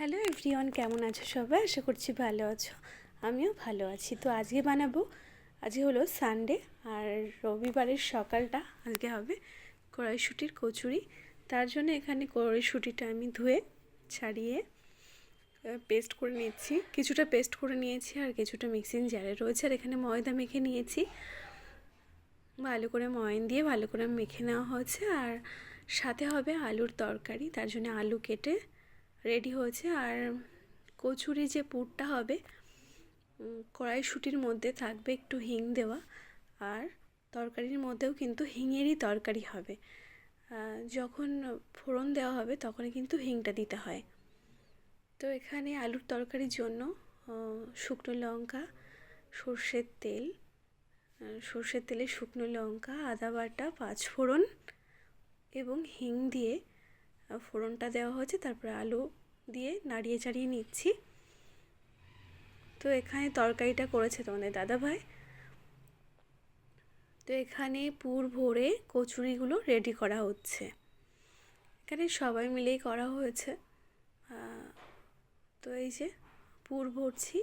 Hello everyone, কেমন আছো সবাই? আশা করছি ভালো আছো। আমিও ভালো আছি। তো আজকে বানাবো, আজকে হলো সানডে আর রবিবারের সকালটা আজকে হবে কড়াইশুটির কচুরি। তার জন্য এখানে কড়াইশুটিটা আমি ধুয়ে, ছাড়িয়ে পেস্ট করে নিচ্ছি। কিছুটা পেস্ট করে নিয়েছি আর কিছুটা মিক্সিং জারে রয়েছে। আর এখানে ময়দা মেখে নিয়েছি। ভালো করে ময়ন দিয়ে ভালো করে মেখে নেওয়া হয়েছে। আর সাথে হবে আলুর তরকারি। তার জন্য আলু কেটে রেডি হয়েছে। আর কচুরি যে পুরটা হবে কড়াইশুটির মধ্যে থাকবে একটু হিং দেওয়া। আর তরকারির মধ্যেও কিন্তু হিঙেরই তরকারি হবে। যখন ফোড়ন দেওয়া হবে তখন কিন্তু হিংটা দিতে হয়। তো এখানে আলুর তরকারির জন্য শুকনো লঙ্কা, সর্ষের তেল সর্ষের তেলে শুকনো লঙ্কা, আদা বাটা পাঁচ ফোড়ন এবং হিং দিয়ে ফোড়নটা দেওয়া হয়েছে, তারপরে আলু দিয়ে নাড়িয়ে চাড়িয়ে নিচ্ছি। তো এখানে তরকারিটা করেছে তোমাদের দাদাভাই। তো এখানে পুর ভরে কচুরিগুলো রেডি করা হচ্ছে। এখানে সবাই মিলেই করা হয়েছে। তো এই যে পুর ভরছি।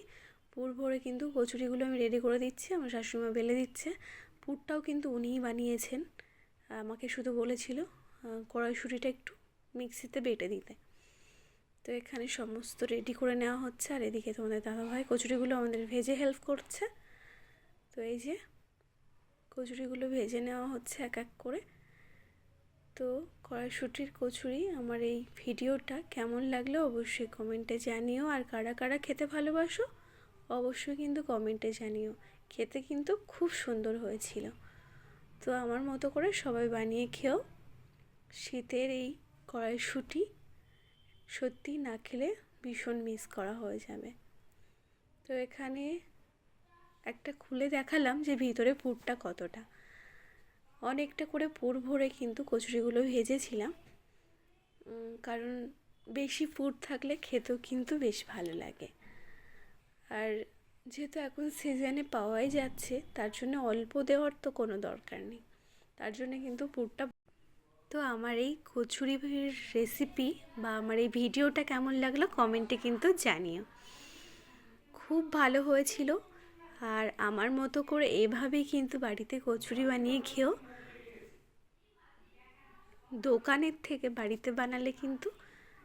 পুর ভরে কিন্তু কচুরিগুলো আমি রেডি করে দিচ্ছি, আমার শাশুড়িমা বেলে দিচ্ছে। পুরটাও কিন্তু উনিই বানিয়েছেন। আমাকে শুধু বলেছিল কড়াইশুটিটা একটু মিক্সিতে বেটে দিতে। তো এখানে সমস্ত রেডি করে নেওয়া হচ্ছে। আর এদিকে তোমাদের দাদাভাই কচুরিগুলো আমাদের ভেজে হেল্প করছে। তো এই যে কচুরিগুলো ভেজে নেওয়া হচ্ছে এক এক করে। তো কড়াইশুটির কচুরি আমার এই ভিডিওটা কেমন লাগল অবশ্যই কমেন্টে জানিও। আর কারা কারা খেতে ভালোবাসো অবশ্যই কিন্তু কমেন্টে জানিও। খেতে কিন্তু খুব সুন্দর হয়েছিল। তো আমার মতো করে সবাই বানিয়ে খেয়েও শীতের এই কড়াইশুঁটি সত্যি না খেলে ভীষণ মিস করা হয়ে যাবে। তো এখানে একটা খুলে দেখালাম যে ভিতরে পুরটা কতটা। অনেকটা করে পুর ভরে কিন্তু কচুরিগুলো ভেজেছিলাম কারণ বেশি পুর থাকলে খেতেও কিন্তু বেশ ভালো লাগে। আর যেহেতু এখন সিজনে পাওয়াই যাচ্ছে, তার জন্য অল্প দেওয়ার তো কোনো দরকার নেই। তার জন্য কিন্তু পুরটা তো আমার এই কচুরি রেসিপি বা আমার এই ভিডিওটা কেমন লাগল কমেন্টে কিন্তু জানিও। খুব ভালো হয়েছিল আর আমার মতো করে এভাবেই কিন্তু বাড়িতে কচুরি বানিয়ে খেয়েও দোকানের থেকে বাড়িতে বানালে কিন্তু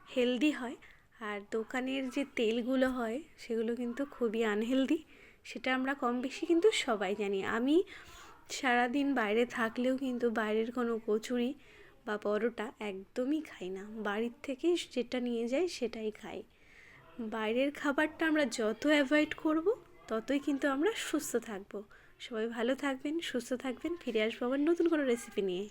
হেলদি হয় আর দোকানের যে তেলগুলো হয় সেগুলো কিন্তু খুবই আনহেলদি সেটা আমরা কম বেশি কিন্তু সবাই জানি। আমি সারাদিন বাইরে থাকলেও কিন্তু বাইরের কোনো কচুরি বা পরোটা একদমই খাই না। বাড়ির থেকে যেটা নিয়ে যাই সেটাই খাই। বাইরের খাবারটা আমরা যত অ্যাভয়েড করব, ততই কিন্তু আমরা সুস্থ থাকব। সবাই ভালো থাকবেন, সুস্থ থাকবেন। ফিরে আসব আবার নতুন কোনো রেসিপি নিয়ে।